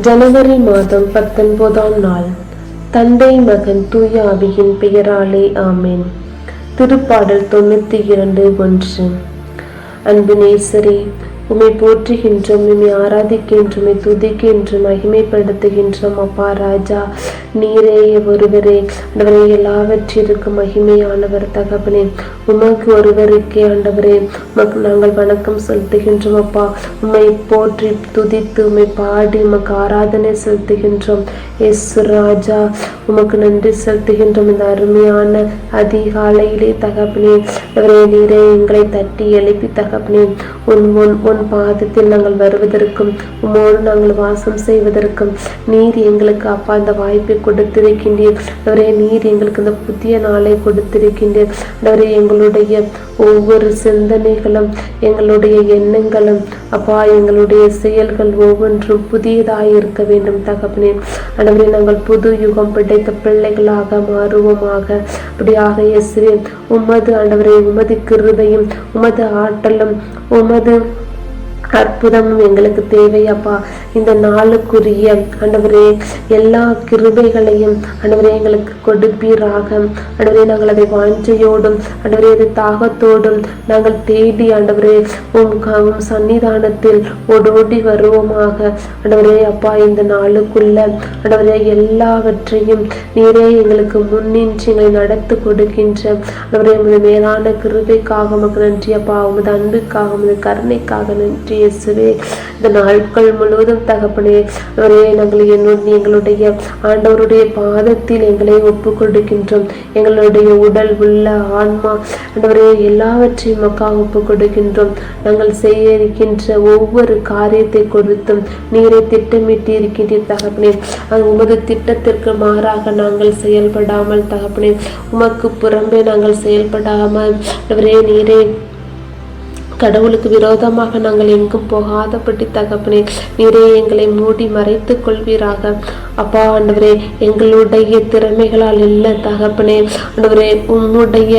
ஜனவரி மாதம் பத்தொன்பதாம் நாள். தந்தை மகன் தூய அபியின் பெயராலே ஆமேன். திருப்பாடல் தொண்ணூத்தி இரண்டு ஒன்று. அன்பு நேசரே உம்மை போற்றுகின்றோம் உம்மை ஆராதிக்கின்றோம் துதிக்கின்றோம் மகிமைப்படுத்துகின்றோம். அப்பா ராஜா நீரே ஒருவரே ஆண்டவரே எல்லாவற்றிற்கும் மகிமையானவர் தகப்பனே. உமக்கு ஒருவருக்கே ஆண்டவரே உமக்கு நாங்கள் வணக்கம் செலுத்துகின்றோம் அப்பா. உம்மை போற்றி துதித்து உம்மை பாடி உமக்கு ஆராதனை செலுத்துகின்றோம். எஸ் ராஜா உமக்கு நன்றி செலுத்துகின்றோம். இந்த அருமையான அதிகாலையிலே தகப்பனே அவரே நீரே எங்களை தட்டி எழுப்பி தகப்பனே உன் உன் உன் பாதத்தில் நாங்கள் வருவதற்கும் உமோடு நாங்கள் வாசம் செய்வதற்கும். நீர் எங்களுக்கு அப்பா இந்த வாய்ப்பை கொடுத்திருக்கின்றீர். அவரே நீர் எங்களுக்கு இந்த புதிய நாளை கொடுத்திருக்கின்றீர். அவரே எங்களுடைய ஒவ்வொரு சிந்தனைகளும் எங்களுடைய எண்ணங்களும் அப்பா எங்களுடைய செயல்கள் ஒவ்வொன்றும் புதியதாக இருக்க வேண்டும் தகப்பனே. அடவரே நாங்கள் புது யுகம் பிடித்த பிள்ளைகளாக மாறுவோமாக. அப்படியாக இயேசுவே உமது ஆண்டவரே உமது கிருபையும் உமது ஆற்றலும் உமது அற்புதமும் எங்களுக்கு தேவை அப்பா. இந்த நாளுக்குரிய ஆண்டவரே எல்லா கிருபைகளையும் ஆண்டவரே எங்களுக்கு கொடுப்பீராக. ஆண்டவரே நாங்கள் அதை வாஞ்சையோடும் ஆண்டவரே அதை தாகத்தோடும் நாங்கள் தேடி ஆண்டவரே உம் சன்னிதானத்தில் ஓடோடி வருவோமாக. ஆண்டவரே அப்பா இந்த நாளுக்குள்ள ஆண்டவரே எல்லாவற்றையும் நீரே எங்களுக்கு முன்னின்று எங்களை நடத்தி கொடுக்கின்ற ஆண்டவரே உமது மேலான கிருபைக்காக உமக்கு நன்றி அப்பா. உமது அன்புக்காக உமது கருணைக்காக நன்றி. இயேசுவே இந்த நாட்கள் முழுவதும் தகப்பனே ஒரே நாங்கள் என்னுடைய எங்களுடைய ஆண்டவருடைய பாதத்தில் எங்களை ஒப்பு கொடுக்கின்றோம் எங்களுடைய உடல் உள்ள ஆன்மா ஆண்டவரே எல்லாவற்றையும் மக்காக ஒப்பு கொடுக்கின்றோம் நாங்கள் செய்ய இருக்கின்ற ஒவ்வொரு காரியத்தை கொடுத்தும் நீரை திட்டமிட்டு இருக்கின்றீர் தகப்பனே. உமது திட்டத்திற்கு மாறாக நாங்கள் செயல்படாமல் தகப்பனே உமக்கு புறம்பே நாங்கள் செயல்படாமல் ஆண்டவரே நீரை கடவுளுக்கு விரோதமாக நாங்கள் எங்கும் போகாதபடி தகப்பனே நீரே எங்களை மூடி மறைத்துக் கொள்வீராக. அப்பா ஆண்டவரே எங்களுடைய திறமைகளால் இல்லை தகப்பனே. ஆண்டவரே உம்முடைய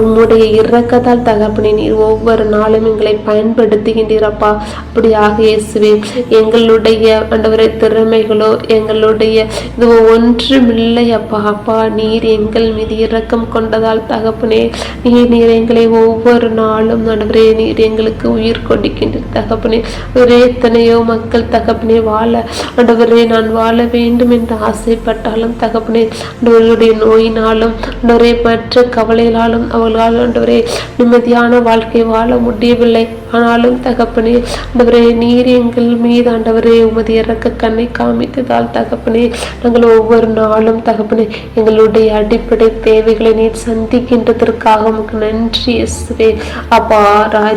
உம்முடைய இறக்கத்தால் தகப்பனே நீர் ஒவ்வொரு நாளும் எங்களை பயன்படுத்துகின்றீரப்பா. அப்படியாக இயேசுவே எங்களுடைய ஆண்டவரே திறமைகளோ எங்களுடைய இது ஒன்றுமில்லை அப்பா அப்பா நீர் எங்கள் மீது இரக்கம் கொண்டதால் தகப்பனே நீர் நீர் எங்களை ஒவ்வொரு நாளும் ஆண்டவரே நீர் எங்களுக்கு உயிர் கொடுக்கின்ற தகப்பனே. ஒரே எத்தனையோ மக்கள் தகப்பனே வாழ. ஆண்டவரே நான் வாழ வேண்டும் என்று ஆசைப்பட்டாலும் தகப்பனே ஆண்டவர்களுடைய நோயினாலும் ஆண்டவரே மற்ற கவலைகளாலும் அவர்களால் ஆண்டவரே நிம்மதியான வாழ்க்கை வாழ முடியவில்லை. ஆனாலும் தகப்பனே ஆண்டவரே நீர் எங்கள் மீது ஆண்டவரே உமது இறக்க கண்ணை காமித்ததால் தகப்பனே நாங்கள் ஒவ்வொரு நாளும் தகப்பனே எங்களுடைய அடிப்படை தேவைகளை நீர் சந்திக்கின்றதற்காக உமக்கு நன்றி எஸ்வே அப்பா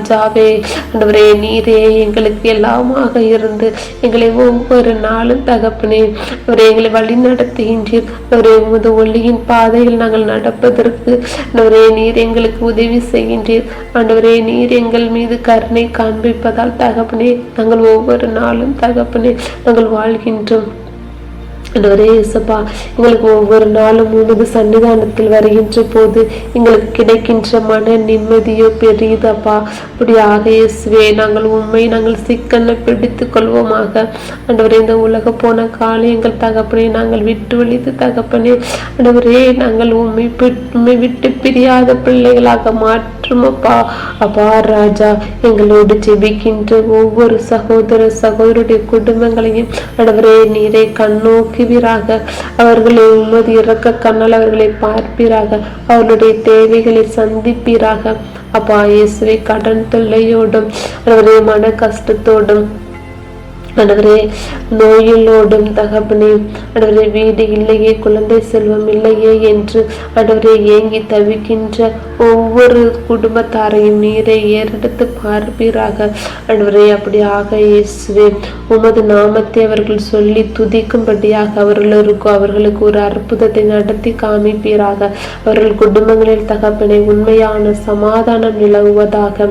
ராஜாவே ஆண்டவரே நீரே எங்களுக்கு எல்லாமாக இருந்து எங்களை ஒவ்வொரு நாளும் தகப்பனே. அவரே எங்களை வழி நடத்துகின்றீர் அவரே உமது ஒளியின் பாதையில் நாங்கள் நடப்பதற்கு. ஆண்டவரே நீர் எங்களுக்கு உதவி செய்கின்றீர். ஆண்டவரே நீர் எங்கள் மீது கருணை காண்பிப்பதால் தகப்பனே நாங்கள் ஒவ்வொரு நாளும் தகப்பனே நாங்கள் வாழ்கின்றோம். ஆண்டவரே இயேசப்பா எங்களுக்கு ஒவ்வொரு நாளும் உமது சன்னிதானத்தில் வருகின்ற போது எங்களுக்கு கிடைக்கின்ற மன நிம்மதியோ பெரியதப்பா அப்படியாக இயேசுவே நாங்கள் உண்மை நாங்கள் சிக்கனை பிடித்து கொள்வோமாக. ஆண்டவரே இந்த உலக போன காரியங்கள் தகப்பனே நாங்கள் விட்டு ஒழித்து தகப்பனே. ஆண்டவரே நாங்கள் உண்மை உண்மை விட்டு பிரியாத பிள்ளைகளாக மாற்றும் அப்பா ராஜா எங்களோடு ஜெபிக்கின்ற ஒவ்வொரு சகோதர சகோதரருடைய குடும்பங்களையும் ஆண்டவரே நீரை கண்ணோக்குவீராக அவர்களை உமது இறக்க கண்ணால் அவர்களை பார்ப்பீராக. அவருடைய தேவைகளை சந்திப்பீராக. அப்பா இயேசுவை கடன் தொல்லையோடும் அவருடைய மன கஷ்டத்தோடும் ஆண்டவரே நோயிலோடும் தகப்பனே ஆண்டவரே வீடு இல்லையே குழந்தை செல்வம் இல்லையே என்று ஆண்டவரே ஏங்கி தவிக்கின்ற ஒவ்வொரு குடும்பத்தாரையும் நீரை ஏறெடுத்து பார்ப்பீராக. ஆண்டவரே அப்படி ஆக இயேசுவே உமது நாமத்தை அவர்கள் சொல்லி துதிக்கும்படியாக அவர்களுக்கு அவர்களுக்கு ஒரு அற்புதத்தை நடத்தி காமிப்பீராக. அவர்கள் குடும்பங்களில் தகப்பனை உண்மையான சமாதானம் நிலவுவதாக.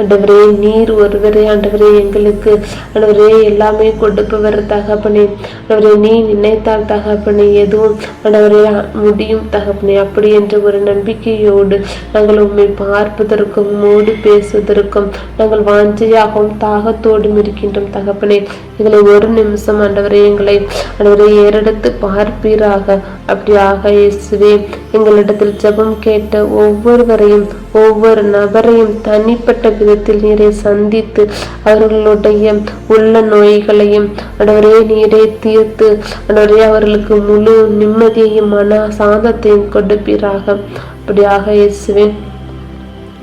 ஆண்டவரே நீர் ஒருவரே ஆண்டவரே எங்களுக்கு ஆண்டவரே எல்லாமே கொடுப்பவர் தகப்பனே. ஆண்டவரே நீ நினைத்தால் தகப்பனே எதுவும் ஆண்டவரே முடியும் தகப்பனே. அப்படி என்ற ஒரு நம்பிக்கையோடு நாங்கள் உண்மை பார்ப்பதற்கும் மூடி பேசுவதற்கும் நாங்கள் வாஞ்சையாகவும் தாகத்தோடும் இருக்கின்றோம் தகப்பனே. எங்களை ஒரு நிமிஷம் ஆண்டவரே எங்களை ஆண்டவரே ஏறெடுத்து பார்ப்பீராக. அப்படியாக இயேசுவே எங்களிடத்தில் ஜெபம் கேட்ட ஒவ்வொருவரையும் ஒவ்வொரு நபரையும் தனிப்பட்ட விதத்தில் நீரை சந்தித்து அவர்களுடைய உள்ள நோய்களையும் அடவரே நீரை தீர்த்து அடவரே அவர்களுக்கு முழு நிம்மதியையும் மன சாந்தத்தையும் கொடுப்பீராக. அப்படியாக இயேசுவே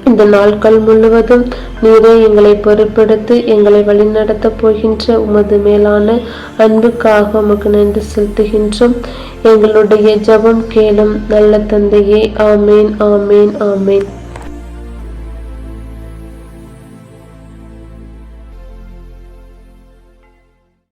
இந்த நாட்கள் முழுவதும் நீரே எங்களை பொறுப்படுத்தி எங்களை வழிநடத்தப் போகின்ற உமது மேலான அன்புக்காக உமக்கு நன்றி செலுத்துகின்றோம். எங்களுடைய ஜபம் கேளும் நல்ல தந்தையே ஆமேன் ஆமேன் ஆமேன்.